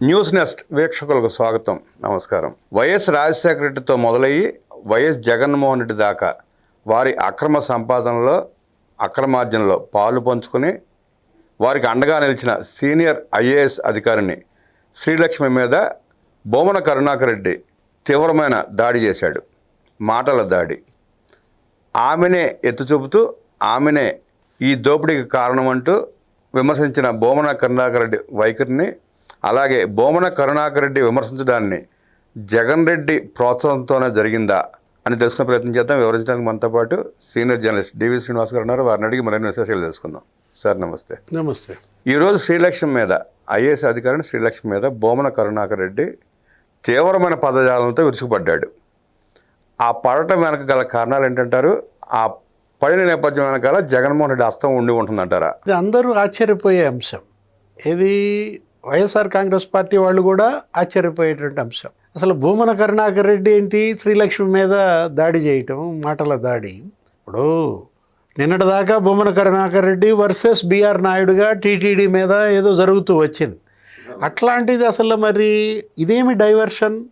News NEFT వీక్షకులకు స్వాగతం. నమస్కారం. వైఎస్ రాజశేఖర రెడ్డితో మొదలయ్యి వైఎస్ జగన్మోహన్ రెడ్డి దాకా వారి అక్రమ సంపాదనలో అక్రమార్జనలో పాలు పంచుకొని వారికి అండగా నిలిచిన సీనియర్ ఐఏఎస్ అధికారిని శ్రీలక్ష్మి మీద బొమ్మన కరుణాకర్ రెడ్డి తీవ్రమైన దాడి చేశాడు. మాటల దాడి. ఆమెనే ఎత్తు చూపుతూ ఆమెనే ఈ దోపిడీకి కారణమంటూ విమర్శించిన బోమన కరుణాకర్ రెడ్డి వైఖరిని అలాగే బోమన కరుణాకర్ రెడ్డి విమర్శించడాన్ని జగన్ రెడ్డి ప్రోత్సాహంతోనే జరిగిందా అని తెలుసుకునే ప్రయత్నం చేద్దాం. వివరించడానికి మనతో పాటు సీనియర్ జర్నలిస్ట్ డివి శ్రీనివాస్ గారు ఉన్నారు. వారిని అడిగి మరిన్ని విశేషాలు తెలుసుకుందాం. సార్ నమస్తే. నమస్తే. ఈరోజు శ్రీలక్ష్మి మీద ఐఏఎస్ అధికారిని శ్రీలక్ష్మి మీద బోమన కరుణాకర్ రెడ్డి తీవ్రమైన పదజాలంతో విరుచుకుపడ్డాడు. ఆ పడటం వెనక గల కారణాలు ఏంటంటారు? ఆ పడిన నేపథ్యం వెనకాల జగన్మోహన్ రెడ్డి హస్తం ఉండి ఉంటుందంటారా? ఇది అందరూ ఆశ్చర్యపోయే అంశం. ఇది వైఎస్ఆర్ కాంగ్రెస్ పార్టీ వాళ్ళు కూడా ఆశ్చర్యపోయేటువంటి అంశం. అసలు భూమన కరుణాకర్ రెడ్డి ఏంటి? శ్రీలక్ష్మి మీద దాడి చేయటం మాటల దాడి. ఇప్పుడు నిన్నటిదాకా భూమన కరుణాకర్ రెడ్డి వర్సెస్ బీఆర్ నాయుడుగా టీటీడీ మీద ఏదో జరుగుతూ వచ్చింది. అట్లాంటిది అసలు మరి ఇదేమి డైవర్షన్?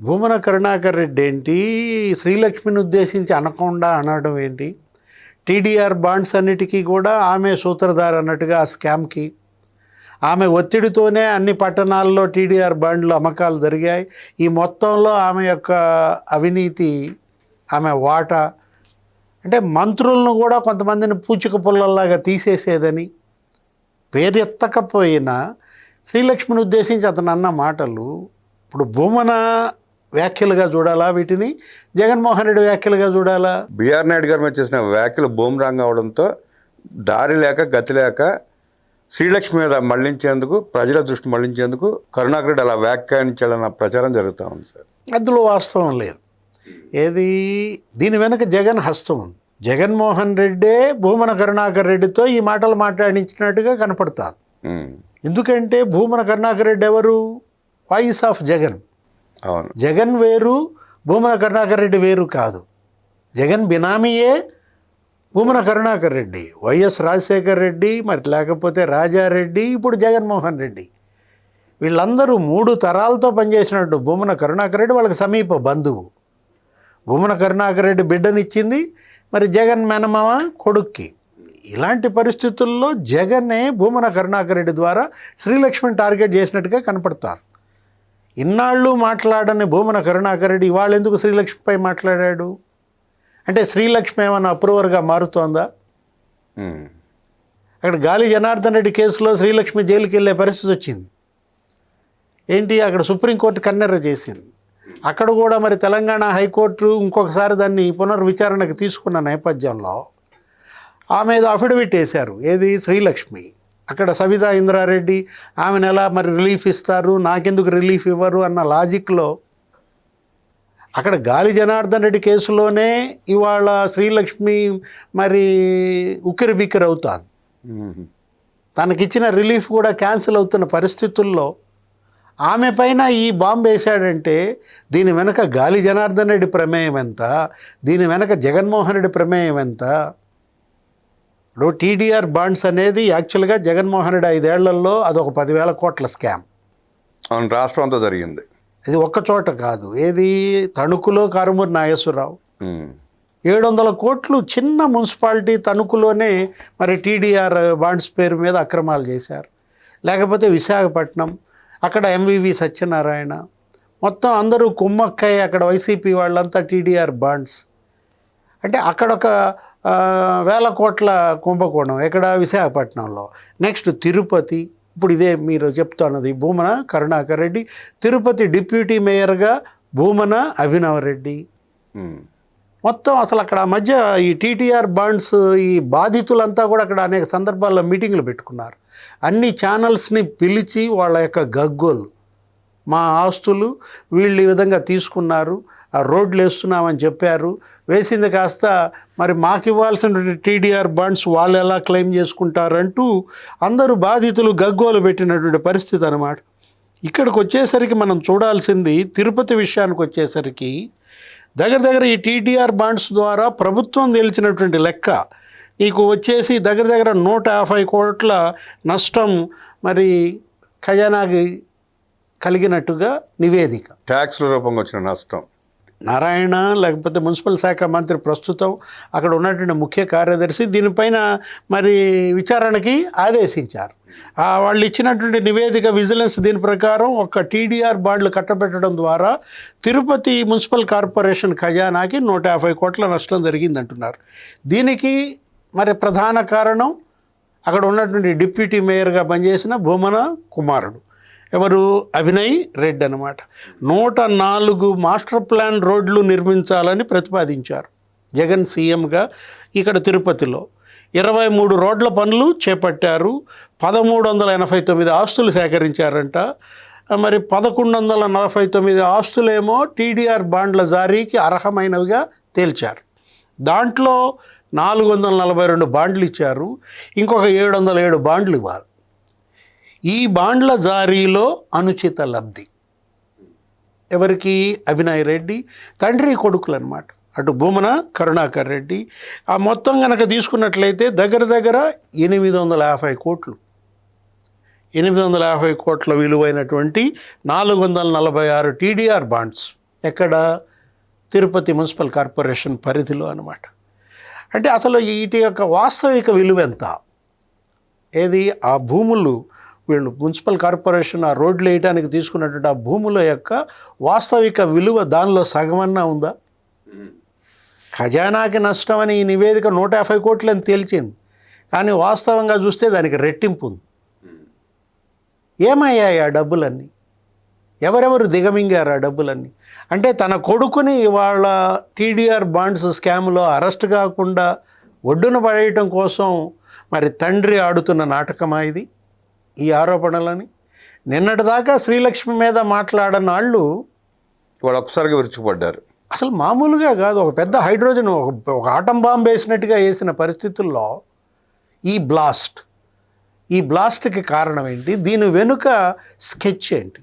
భూమన కరుణాకర్ రెడ్డి ఏంటి? శ్రీలక్ష్మిని ఉద్దేశించి అనకుండా అనడం ఏంటి? టీడీఆర్ బాండ్స్ అన్నిటికీ కూడా ఆమె సూత్రధార అన్నట్టుగా ఆ స్కామ్కి ఆమె ఒత్తిడితోనే అన్ని పట్టణాల్లో టీడీఆర్ బాండ్లు అమ్మకాలు జరిగాయి. ఈ మొత్తంలో ఆమె యొక్క అవినీతి ఆమె వాటా అంటే మంత్రులను కూడా కొంతమందిని పూచిక పుల్లల్లాగా తీసేసేదని పేరెత్తకపోయినా శ్రీలక్ష్మిని ఉద్దేశించి అతను అన్న మాటలు ఇప్పుడు భూమన వ్యాఖ్యలుగా చూడాలా వీటిని? జగన్మోహన్ రెడ్డి వ్యాఖ్యలుగా చూడాలా? బీఆర్ నాయుడు గారు మీద చేసిన వ్యాఖ్యలు బూమరాంగ్ అవడంతో దారి లేక గతి లేక శ్రీలక్ష్మి మీద మళ్ళించేందుకు ప్రజల దృష్టి మళ్ళించేందుకు కరుణాకర్ రెడ్డి అలా వ్యాఖ్యానించాడన్న ప్రచారం జరుగుతూ ఉంది సార్. అందులో వాస్తవం లేదు. ఏది? దీని వెనుక జగన్ హస్తం ఉంది. జగన్మోహన్ రెడ్డే భూమన కరుణాకర్ రెడ్డితో ఈ మాటలు మాట్లాడించినట్టుగా కనపడుతుంది ఉమ్, ఎందుకంటే భూమన కరుణాకర్ రెడ్డి ఎవరు? Voice of Jagan. అవును. జగన్ వేరు భూమన కరుణాకర్ రెడ్డి వేరు కాదు. జగన్ బినామీయే భూమన కరుణాకర్ రెడ్డి వైఎస్ రాజశేఖర్ రెడ్డి మరి లేకపోతే రాజారెడ్డి ఇప్పుడు జగన్మోహన్ రెడ్డి. వీళ్ళందరూ మూడు తరాలతో పనిచేసినట్టు భూమన కరుణాకర్ రెడ్డి వాళ్ళకి సమీప బంధువు. భూమన కరుణాకర్ రెడ్డి బిడ్డనిచ్చింది మరి జగన్ మేనమామ కొడుక్కి. ఇలాంటి పరిస్థితుల్లో జగన్నే భూమన కరుణాకర్ రెడ్డి ద్వారా శ్రీలక్ష్మిని టార్గెట్ చేసినట్టుగా కనపడతారు. ఇన్నాళ్ళు మాట్లాడని భూమన కరుణాకర్ రెడ్డి ఇవాళ ఎందుకు శ్రీలక్ష్మిపై మాట్లాడాడు? అంటే శ్రీలక్ష్మి ఏమైనా అప్రూవర్గా మారుతోందా? అక్కడ గాలి జనార్దన్ రెడ్డి కేసులో శ్రీలక్ష్మి జైలుకి వెళ్ళే పరిస్థితి వచ్చింది. ఏంటి? అక్కడ సుప్రీంకోర్టు కన్నెర్ర చేసింది. అక్కడ కూడా మరి తెలంగాణ హైకోర్టు ఇంకొకసారి దాన్ని పునర్విచారణకు తీసుకున్న నేపథ్యంలో ఆమె ఏదో అఫిడవిట్ వేశారు. ఏది? శ్రీలక్ష్మి. అక్కడ సవితా ఇంద్రారెడ్డి ఆమెను ఎలా మరి రిలీఫ్ ఇస్తారు? నాకెందుకు రిలీఫ్ ఇవ్వరు? అన్న లాజిక్లో అక్కడ గాలి జనార్దన్ రెడ్డి కేసులోనే ఇవాళ శ్రీలక్ష్మి మరి ఉక్కిరి బిక్కిరి అవుతుంది. తనకిచ్చిన రిలీఫ్ కూడా క్యాన్సిల్ అవుతున్న పరిస్థితుల్లో ఆమె పైన ఈ బాంబు వేశాడంటే దీని వెనక గాలి జనార్దన్ రెడ్డి ప్రమేయం ఎంత? దీని వెనక జగన్మోహన్ రెడ్డి ప్రమేయం ఎంత? ఇప్పుడు టీడీఆర్ బాండ్స్ అనేది యాక్చువల్గా జగన్మోహన్ రెడ్డి ఐదేళ్ళలో అదొక పదివేల కోట్ల స్కామ్. అవును రాష్ట్రం అంతా జరిగింది. ఇది ఒక్క చోట కాదు. ఏది? తణుకులో కారుమూరి నాగేశ్వరరావు. ఏడు వందల కోట్లు చిన్న మున్సిపాలిటీ తణుకులోనే మరి టీడీఆర్ బాండ్స్ పేరు మీద అక్రమాలు చేశారు. లేకపోతే విశాఖపట్నం అక్కడ ఎంవివి సత్యనారాయణ మొత్తం అందరూ కుమ్మక్కయ్య అక్కడ వైసీపీ వాళ్ళంతా టీడీఆర్ బాండ్స్. అంటే అక్కడ ఒక వేల కోట్ల కుంభకోణం ఎక్కడ? విశాఖపట్నంలో. నెక్స్ట్ తిరుపతి ఇప్పుడు ఇదే మీరు చెప్తున్నది భూమన కరుణాకర్ రెడ్డి తిరుపతి డిప్యూటీ మేయర్గా భూమన అభినవ్ రెడ్డి. ఉమ్, మొత్తం అసలు అక్కడ మధ్య ఈ టీటీఆర్ బాండ్స్ ఈ బాధితులంతా కూడా అక్కడ అనేక సందర్భాల్లో మీటింగ్లు పెట్టుకున్నారు. అన్ని ఛానల్స్ని పిలిచి వాళ్ళ యొక్క గగ్గోలు మా ఆస్తులు వీళ్ళు ఈ విధంగా తీసుకున్నారు. ఆ రోడ్లు వేస్తున్నామని చెప్పారు. వేసింది కాస్త మరి మాకు ఇవ్వాల్సిన టీడీఆర్ బాండ్స్ వాళ్ళు ఎలా క్లెయిమ్ చేసుకుంటారంటూ అందరూ బాధితులు గగ్గోలు పెట్టినటువంటి పరిస్థితి అనమాట ఇక్కడికి వచ్చేసరికి మనం చూడాల్సింది తిరుపతి విషయానికి వచ్చేసరికి దగ్గర దగ్గర ఈ టీడీఆర్ బాండ్స్ ద్వారా ప్రభుత్వం తెలిసినటువంటి లెక్క నీకు వచ్చేసి దగ్గర దగ్గర నూట యాభై కోట్ల నష్టం మరి ఖజానాకి కలిగినట్టుగా నివేదిక. ట్యాక్స్ల రూపంగా వచ్చిన నష్టం. నారాయణ లేకపోతే మున్సిపల్ శాఖ మంత్రి ప్రస్తుతం అక్కడ ఉన్నటువంటి ముఖ్య కార్యదర్శి దీనిపైన మరి విచారణకి ఆదేశించారు. వాళ్ళు ఇచ్చినటువంటి నివేదిక విజిలెన్స్ దీని ప్రకారం ఒక టీడీఆర్ బాండ్లు కట్టబెట్టడం ద్వారా తిరుపతి మున్సిపల్ కార్పొరేషన్ ఖజానాకి నూట యాభై కోట్ల నష్టం జరిగిందంటున్నారు. దీనికి మరి ప్రధాన కారణం అక్కడ ఉన్నటువంటి డిప్యూటీ మేయర్గా పనిచేసిన భూమన కుమారుడు. ఎవరు? అభినయ్ రెడ్డి అనమాట నూట నాలుగు మాస్టర్ ప్లాన్ రోడ్లు నిర్మించాలని ప్రతిపాదించారు జగన్ సీఎంగా ఇక్కడ తిరుపతిలో. ఇరవై మూడు రోడ్ల పనులు చేపట్టారు. పదమూడు వందల ఎనభై తొమ్మిది ఆస్తులు సేకరించారంట. మరి పదకొండు వందల నలభై తొమ్మిది ఆస్తులేమో టీడీఆర్ బాండ్ల జారీకి అర్హమైనవిగా తేల్చారు. దాంట్లో నాలుగు వందల నలభై రెండు బాండ్లు ఇచ్చారు. ఇంకొక ఏడు వందల ఏడు బాండ్లు ఇవ్వాలి. ఈ బాండ్ల జారీలో అనుచిత లబ్ధి. ఎవరికి? అభినయ్ రెడ్డి తండ్రి కొడుకులు అనమాట అటు భూమన కరుణాకర్ రెడ్డి. ఆ మొత్తం కనుక తీసుకున్నట్లయితే దగ్గర దగ్గర ఎనిమిది వందల యాభై కోట్లు. ఎనిమిది వందల యాభై కోట్ల విలువైనటువంటి నాలుగు వందల నలభై ఆరు టీడీఆర్ బాండ్స్ ఎక్కడ? తిరుపతి మున్సిపల్ కార్పొరేషన్ పరిధిలో అనమాట అంటే అసలు వీటి యొక్క వాస్తవిక విలువ ఎంత ఏది? ఆ భూములు వీళ్ళు మున్సిపల్ కార్పొరేషన్ ఆ రోడ్లు వేయడానికి తీసుకున్నటువంటి ఆ భూముల యొక్క వాస్తవిక విలువ దానిలో సగమన్నా ఉందా? ఖజానాకి నష్టం అని ఈ నివేదిక నూట యాభై కోట్లని తేల్చింది. కానీ వాస్తవంగా చూస్తే దానికి రెట్టింపు ఉంది. ఏమయ్యాయి ఆ డబ్బులన్నీ? ఎవరెవరు దిగమింగారు ఆ డబ్బులన్నీ? అంటే తన కొడుకుని ఇవాళ టీడీఆర్ బాండ్స్ స్కామ్లో అరెస్ట్ కాకుండా ఒడ్డున పడేయటం కోసం మరి తండ్రి ఆడుతున్న నాటకమా ఇది? ఈ ఆరోపణలని. నిన్నటిదాకా శ్రీలక్ష్మి మీద మాట్లాడని వాళ్ళు వాళ్ళు ఒకసారిగా విరుచుకుపడ్డారు. అసలు మామూలుగా కాదు. ఒక పెద్ద హైడ్రోజన్ ఒక ఒక ఆటం బాంబ్ వేసినట్టుగా వేసిన పరిస్థితుల్లో ఈ బ్లాస్ట్ ఈ బ్లాస్ట్కి కారణం ఏంటి? దీని వెనుక స్కెచ్ ఏంటి?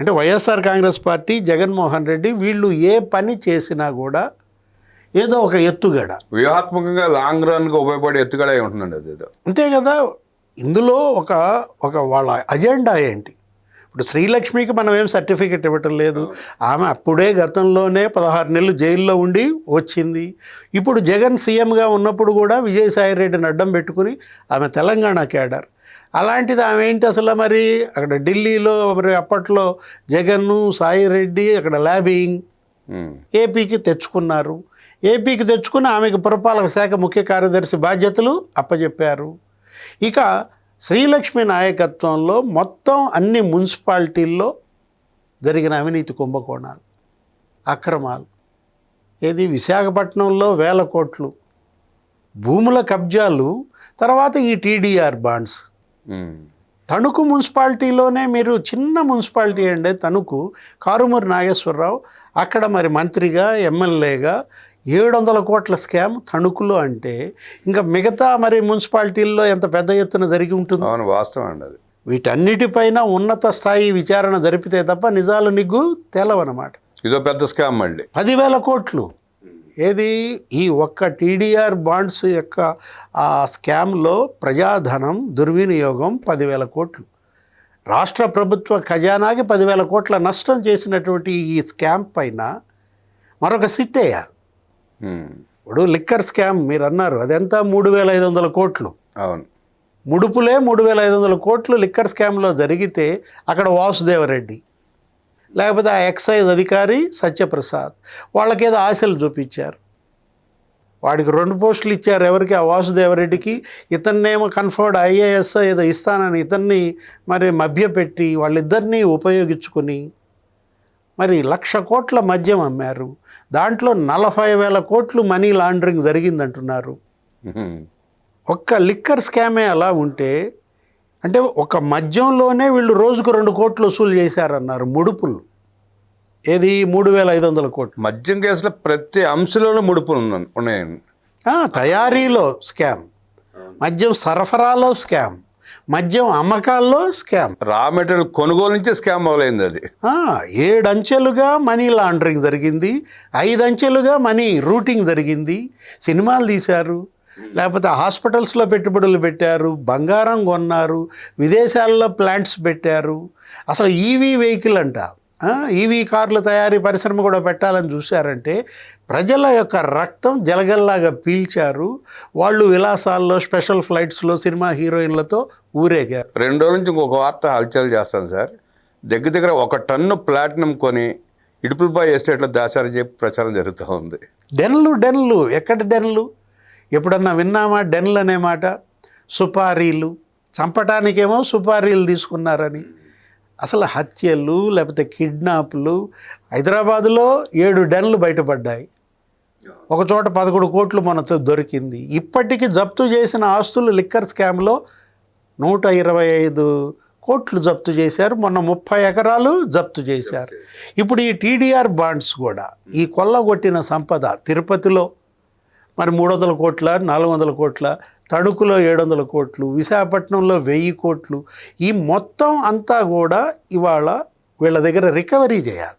అంటే వైఎస్ఆర్ కాంగ్రెస్ పార్టీ జగన్మోహన్ రెడ్డి వీళ్ళు ఏ పని చేసినా కూడా ఏదో ఒక ఎత్తుగడ. వ్యూహాత్మకంగా లాంగ్ రన్గా ఉపయోగపడే ఎత్తుగడ ఉంటుందండి అది ఏదో అంతే కదా. ఇందులో ఒక ఒక వాళ్ళ అజెండా ఏంటి? ఇప్పుడు శ్రీలక్ష్మికి మనం ఏం సర్టిఫికెట్ ఇవ్వటం లేదు. ఆమె అప్పుడే గతంలోనే పదహారు నెలలు జైల్లో ఉండి వచ్చింది. ఇప్పుడు జగన్ సీఎంగా ఉన్నప్పుడు కూడా విజయసాయి రెడ్డిని అడ్డం పెట్టుకుని ఆమె తెలంగాణ క్యాడర్. అలాంటిది ఆమె ఏంటి అసలు మరి? అక్కడ ఢిల్లీలో మరి అప్పట్లో జగన్ను సాయి రెడ్డి అక్కడ ల్యాబింగ్. ఏపీకి తెచ్చుకున్నారు. ఏపీకి తెచ్చుకుని ఆమెకు పురపాలక శాఖ ముఖ్య కార్యదర్శి బాధ్యతలు అప్పచెప్పారు ఇక శ్రీలక్ష్మి నాయకత్వంలో మొత్తం అన్ని మున్సిపాలిటీల్లో జరిగిన అవినీతి కుంభకోణాలు అక్రమాలు. ఏది? విశాఖపట్నంలో వేల కోట్లు. భూముల కబ్జాలు తర్వాత ఈ టీడీఆర్ బాండ్స్. తణుకు మున్సిపాలిటీలోనే మీరు చిన్న మున్సిపాలిటీ అండి తణుకు. కారుమూరి నాగేశ్వరరావు అక్కడ మరి మంత్రిగా ఎమ్మెల్యేగా ఏడు వందల కోట్ల స్కామ్ తణుకులో అంటే ఇంకా మిగతా మరి మున్సిపాలిటీల్లో ఎంత పెద్ద ఎత్తున జరిగి ఉంటుంది? అవును వాస్తవం అండి అది. వీటన్నిటిపైన ఉన్నత స్థాయి విచారణ జరిపితే తప్ప నిజాలు నిగ్గు తేలవన్నమాట ఇదో పెద్ద స్కామ్ మళ్ళీ. పదివేల కోట్లు. ఏది? ఈ ఒక్క టీడీఆర్ బాండ్స్ యొక్క ఆ స్కామ్లో ప్రజాధనం దుర్వినియోగం పదివేల కోట్లు. రాష్ట్ర ప్రభుత్వ ఖజానాకి పదివేల కోట్ల నష్టం చేసినటువంటి ఈ స్కామ్ పైన మరొక సిట్ వేయాలి. ఇప్పుడు లిక్కర్ స్కామ్ మీరు అన్నారు అదెంత మూడు వేల ఐదు వందల కోట్లు. అవును. ముడుపులే మూడు వేల ఐదు వందల కోట్లు లిక్కర్ స్కామ్లో జరిగితే అక్కడ వాసుదేవరెడ్డి లేకపోతే ఆ ఎక్సైజ్ అధికారి సత్యప్రసాద్ వాళ్ళకేదో ఆశలు చూపించారు. వాడికి రెండు పోస్టులు ఇచ్చారు ఎవరికి? ఆ వాసుదేవరెడ్డికి. ఇతన్నేమో కన్ఫర్డ్ ఐఏఎస్ ఏదో ఇస్తానని ఇతన్ని మరి మభ్యపెట్టి వాళ్ళిద్దరినీ ఉపయోగించుకుని మరి లక్ష కోట్ల మద్యం అమ్మారు. దాంట్లో నలభై వేల కోట్లు మనీ లాండరింగ్ జరిగిందంటున్నారు. ఒక్క లిక్కర్ స్కామే అలా ఉంటే అంటే ఒక మద్యంలోనే వీళ్ళు రోజుకు రెండు కోట్లు వసూలు చేశారన్నారు ముడుపులు. ఏది? మూడు వేల ఐదు వందల కోట్లు. మద్యం కేసులో ప్రతి అంశంలోనూ ముడుపులు ఉన్న- ఉన్నాయండి. తయారీలో స్కామ్. మద్యం సరఫరాలో స్కామ్. మద్యం అమ్మకాల్లో స్కామ్. రా మెటీరియల్ కొనుగోలు నుంచే స్కామ్ మొదలైంది అది. ఆ, ఏడంచెలుగా మనీ లాండరింగ్ జరిగింది ఐదంచెలుగా మనీ రూటింగ్ జరిగింది సినిమాలు తీశారు లేకపోతే హాస్పిటల్స్లో పెట్టుబడులు పెట్టారు బంగారం కొన్నారు విదేశాల్లో ప్లాంట్స్ పెట్టారు. అసలు ఈవీ వెహికల్ అంట. ఈవీ కార్ల తయారీ పరిశ్రమ కూడా పెట్టాలని చూశారంటే ప్రజల యొక్క రక్తం జలగల్లాగా పీల్చారు. వాళ్ళు విలాసాల్లో స్పెషల్ ఫ్లైట్స్లో సినిమా హీరోయిన్లతో ఊరేగారు. రెండు రోజుల నుంచి ఇంకొక వార్త హల్చల్ చేస్తాను సార్. దగ్గర దగ్గర ఒక టన్ను ప్లాటినం కొని ఇడుపులబాయ్ ఎస్టేట్లో దాచారని చెప్పి ప్రచారం జరుగుతూ ఉంది. డెన్లు డెన్లు. ఎక్కడ డెన్లు? ఎప్పుడన్నా విన్నామా డెన్లు అనే మాట? సుపారీలు. చంపటానికేమో సుపారీలు తీసుకున్నారని. అసలు హత్యలు లేకపోతే కిడ్నాప్లు హైదరాబాదులో ఏడు డెన్లు బయటపడ్డాయి. ఒక చోట పదకొండు కోట్లు మనతో దొరికింది. ఇప్పటికీ జప్తు చేసిన ఆస్తులు లిక్కర్ స్కామ్లో నూట ఇరవై ఐదు కోట్లు జప్తు చేశారు. మొన్న ముప్పై ఎకరాలు జప్తు చేశారు. ఇప్పుడు ఈ టీడీఆర్ బాండ్స్ కూడా ఈ కొల్లగొట్టిన సంపద తిరుపతిలో మరి మూడు వందల కోట్ల నాలుగు వందల కోట్ల తణుకులో ఏడు వందల కోట్లు విశాఖపట్నంలో వెయ్యి కోట్లు ఈ మొత్తం అంతా కూడా ఇవాళ వీళ్ళ దగ్గర రికవరీ చేయాలి.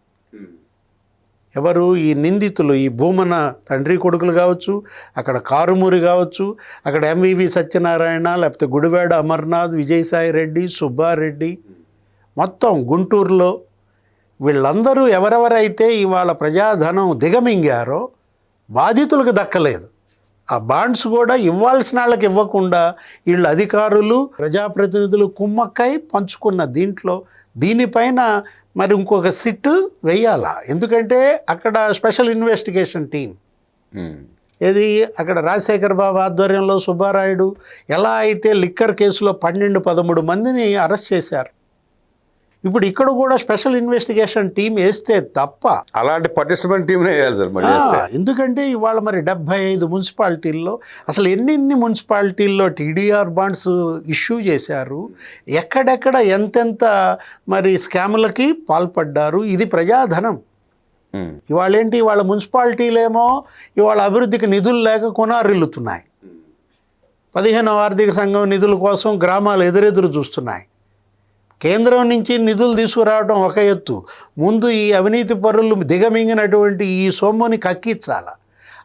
ఎవరు ఈ నిందితులు ఈ భూమన తండ్రి కొడుకులు కావచ్చు అక్కడ కారుమూరి కావచ్చు అక్కడ ఎంవివి సత్యనారాయణ లేకపోతే గుడివాడ అమర్నాథ్ విజయసాయి రెడ్డి సుబ్బారెడ్డి మొత్తం గుంటూరులో వీళ్ళందరూ ఎవరెవరైతే ఇవాళ ప్రజాధనం దిగమింగారో బాధితులకు దక్కలేదు. ఆ బాండ్స్ కూడా ఇవ్వాల్సిన వాళ్ళకి ఇవ్వకుండా వీళ్ళు అధికారులు ప్రజాప్రతినిధులు కుమ్మక్కై పంచుకున్న దీంట్లో దీనిపైన మరి ఇంకొక సిట్ వేయాలా? ఎందుకంటే అక్కడ స్పెషల్ ఇన్వెస్టిగేషన్ టీం. ఏది? అక్కడ రాజశేఖర్ బాబు ఆధ్వర్యంలో సుబ్బారాయుడు ఎలా అయితే లిక్కర్ కేసులో పన్నెండు పదమూడు మందిని అరెస్ట్ చేశారు. ఇప్పుడు ఇక్కడ కూడా స్పెషల్ ఇన్వెస్టిగేషన్ టీం వేస్తే తప్ప. అలాంటి పటిష్టమైన టీంనే వేయాలి సార్ వేస్తే. ఎందుకంటే ఇవాళ మరి డెబ్బై ఐదు మున్సిపాలిటీల్లో అసలు ఎన్నెన్ని మున్సిపాలిటీల్లో టీడీఆర్ బాండ్స్ ఇష్యూ చేశారు ఎక్కడెక్కడ ఎంతెంత మరి స్కాములకి పాల్పడ్డారు ఇది ప్రజాధనం. ఉమ్. ఇవాళ ఏంటి ఇవాళ మున్సిపాలిటీలేమో ఇవాళ అభివృద్ధికి నిధులు లేక కొనారిల్లుతున్నాయి. పదిహేనవ ఆర్థిక సంఘం నిధుల కోసం గ్రామాలు ఎదురెదురు చూస్తున్నాయి. కేంద్రం నుంచి నిధులు తీసుకురావడం ఒక ఎత్తు. ముందు ఈ అవినీతి పరులు దిగమింగినటువంటి ఈ సొమ్ముని కక్కించాల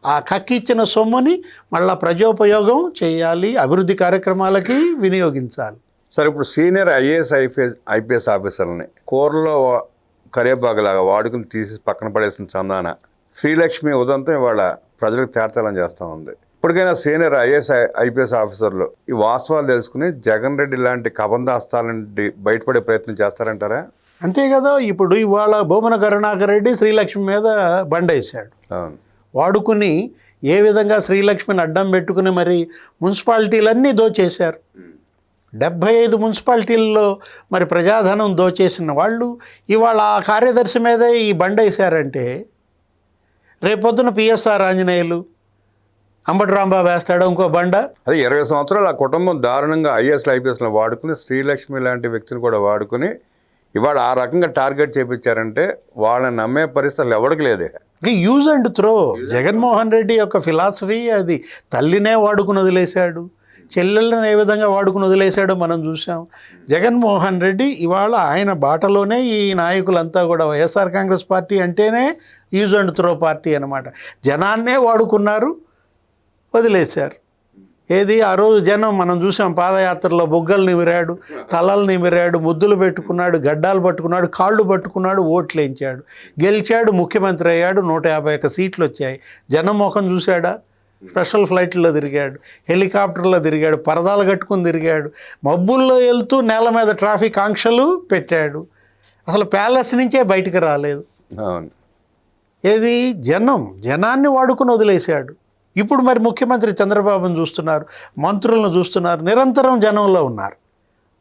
ఆ కక్కిచ్చిన సొమ్ముని మళ్ళా ప్రజోపయోగం చేయాలి అభివృద్ధి కార్యక్రమాలకి వినియోగించాలి. సరే ఇప్పుడు సీనియర్ ఐఏఎస్ ఐపీఎస్ ఐపీఎస్ ఆఫీసర్లని కూరలో వా- వాడుకుని తీసి పక్కన పడేసిన చందాన శ్రీలక్ష్మి ఉదంతం ఇవాళ ప్రజలకు తేటతలం చేస్తూ ఉంది. ఇప్పటికైనా సీనియర్ ఐఏఎస్ ఐపీఎస్ ఆఫీసర్లు ఈ వాస్తవాలు తెలుసుకుని జగన్ రెడ్డి లాంటి కబంధాస్తాల నుండి బయటపడే ప్రయత్నం చేస్తారంటారా? అంతే కదా ఇప్పుడు ఇవాళ భూమన కరుణాకర్ రెడ్డి శ్రీలక్ష్మి మీద బండేశాడు. వాడుకుని ఏ విధంగా శ్రీలక్ష్మిని అడ్డం పెట్టుకుని మరి మున్సిపాలిటీలన్నీ దోచేశారు. డెబ్భై ఐదు మున్సిపాలిటీల్లో మరి ప్రజాధనం దోచేసిన వాళ్ళు ఇవాళ ఆ కార్యదర్శి మీదే ఈ బండ వేశారంటే రేపొద్దున పిఎస్ఆర్ ఆంజనేయులు అంబటి రాంబాబు వేస్తాడు ఇంకో బండ? అదే ఇరవై సంవత్సరాలు ఆ కుటుంబం దారుణంగా ఐఏఎస్ ఐపీఎస్లో వాడుకుని శ్రీలక్ష్మి లాంటి వ్యక్తిని కూడా వాడుకుని ఇవాళ ఆ రకంగా టార్గెట్ చేపించారంటే వాళ్ళని నమ్మే పరిస్థితులు ఎవరికి లేదే. Use and throw. Jaganmohan Reddy యొక్క ఫిలాసఫీ అది. తల్లినే వాడుకుని వదిలేశాడు. చెల్లెళ్ళని ఏ విధంగా వాడుకుని వదిలేశాడో మనం చూసాం జగన్మోహన్ రెడ్డి ఇవాళ ఆయన బాటలోనే ఈ నాయకులంతా కూడా వైఎస్ఆర్ కాంగ్రెస్ పార్టీ అంటేనే యూజ్ అండ్ త్రో పార్టీ అనమాట జనాన్నే వాడుకున్నారు. వదిలేశారు. ఏది? ఆ రోజు జనం మనం చూసాం పాదయాత్రలో బొగ్గలు నిమిరాడు తలలు నిమిరాడు ముద్దులు పెట్టుకున్నాడు గడ్డాలు పట్టుకున్నాడు కాళ్ళు పట్టుకున్నాడు ఓట్లు వేయించాడు. గెలిచాడు ముఖ్యమంత్రి అయ్యాడు నూట యాభై ఒక్క సీట్లు వచ్చాయి. జనం ముఖం చూశాడా? స్పెషల్ ఫ్లైట్లో తిరిగాడు హెలికాప్టర్లో తిరిగాడు పరదాలు కట్టుకుని తిరిగాడు. మబ్బుల్లో వెళ్తూ నేల మీద ట్రాఫిక్ ఆంక్షలు పెట్టాడు. అసలు ప్యాలెస్ నుంచే బయటికి రాలేదు. అవును. ఏది? జనం జనాన్ని వాడుకుని వదిలేశాడు. ఇప్పుడు మరి ముఖ్యమంత్రి చంద్రబాబును చూస్తున్నారు మంత్రులను చూస్తున్నారు నిరంతరం జనంలో ఉన్నారు.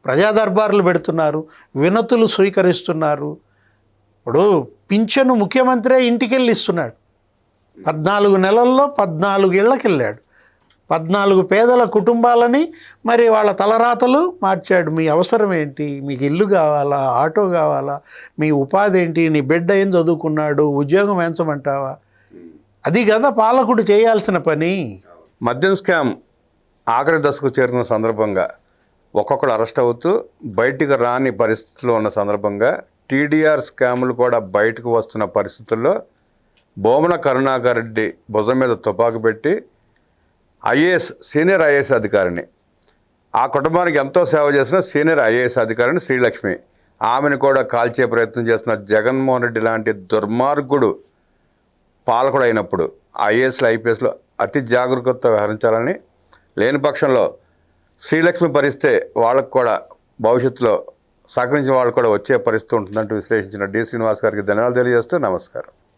ప్రజా దర్బార్లు పెడుతున్నారు వినతులు స్వీకరిస్తున్నారు. ఇప్పుడు పింఛను ముఖ్యమంత్రే ఇంటికి వెళ్ళి ఇస్తున్నాడు పద్నాలుగు నెలల్లో పద్నాలుగు ఇళ్ళకి వెళ్ళాడు పద్నాలుగు పేదల కుటుంబాలని మరి వాళ్ళ తలరాతలు మార్చాడు. మీ అవసరం ఏంటి? మీకు ఇల్లు కావాలా? ఆటో కావాలా? మీ ఉపాధి ఏంటి? నీ బిడ్డ ఏం చదువుకున్నాడు? ఉద్యోగం వేయించమంటావా అది కదా పాలకుడు చేయాల్సిన పని. మద్యం స్కామ్ ఆఖరి దశకు చేరిన సందర్భంగా ఒక్కొక్కడు అరెస్ట్ అవుతూ బయటికి రాని పరిస్థితుల్లో ఉన్న సందర్భంగా టీడీఆర్ స్కాములు కూడా బయటకు వస్తున్న పరిస్థితుల్లో బోమన కరుణాకర్ రెడ్డి భుజం మీద తుపాకు పెట్టి ఐఏఎస్ సీనియర్ ఐఏఎస్ అధికారిని ఆ కుటుంబానికి ఎంతో సేవ చేసిన సీనియర్ ఐఏఎస్ అధికారిని శ్రీలక్ష్మి ఆమెను కూడా కాల్చే ప్రయత్నం చేస్తున్న జగన్మోహన్ రెడ్డి లాంటి దుర్మార్గుడు పాలకుడు అయినప్పుడు ఐఏఎస్లు ఐపీఎస్లు అతి జాగరూకతతో వ్యవహరించాలని లేని పక్షంలో శ్రీలక్ష్మి భరిస్తే వాళ్ళకు కూడా భవిష్యత్తులో సహకరించిన వాళ్ళు కూడా వచ్చే పరిస్థితి ఉంటుందంటూ విశ్లేషించిన డి శ్రీనివాస్ గారికి ధన్యవాదాలు తెలియజేస్తూ నమస్కారం.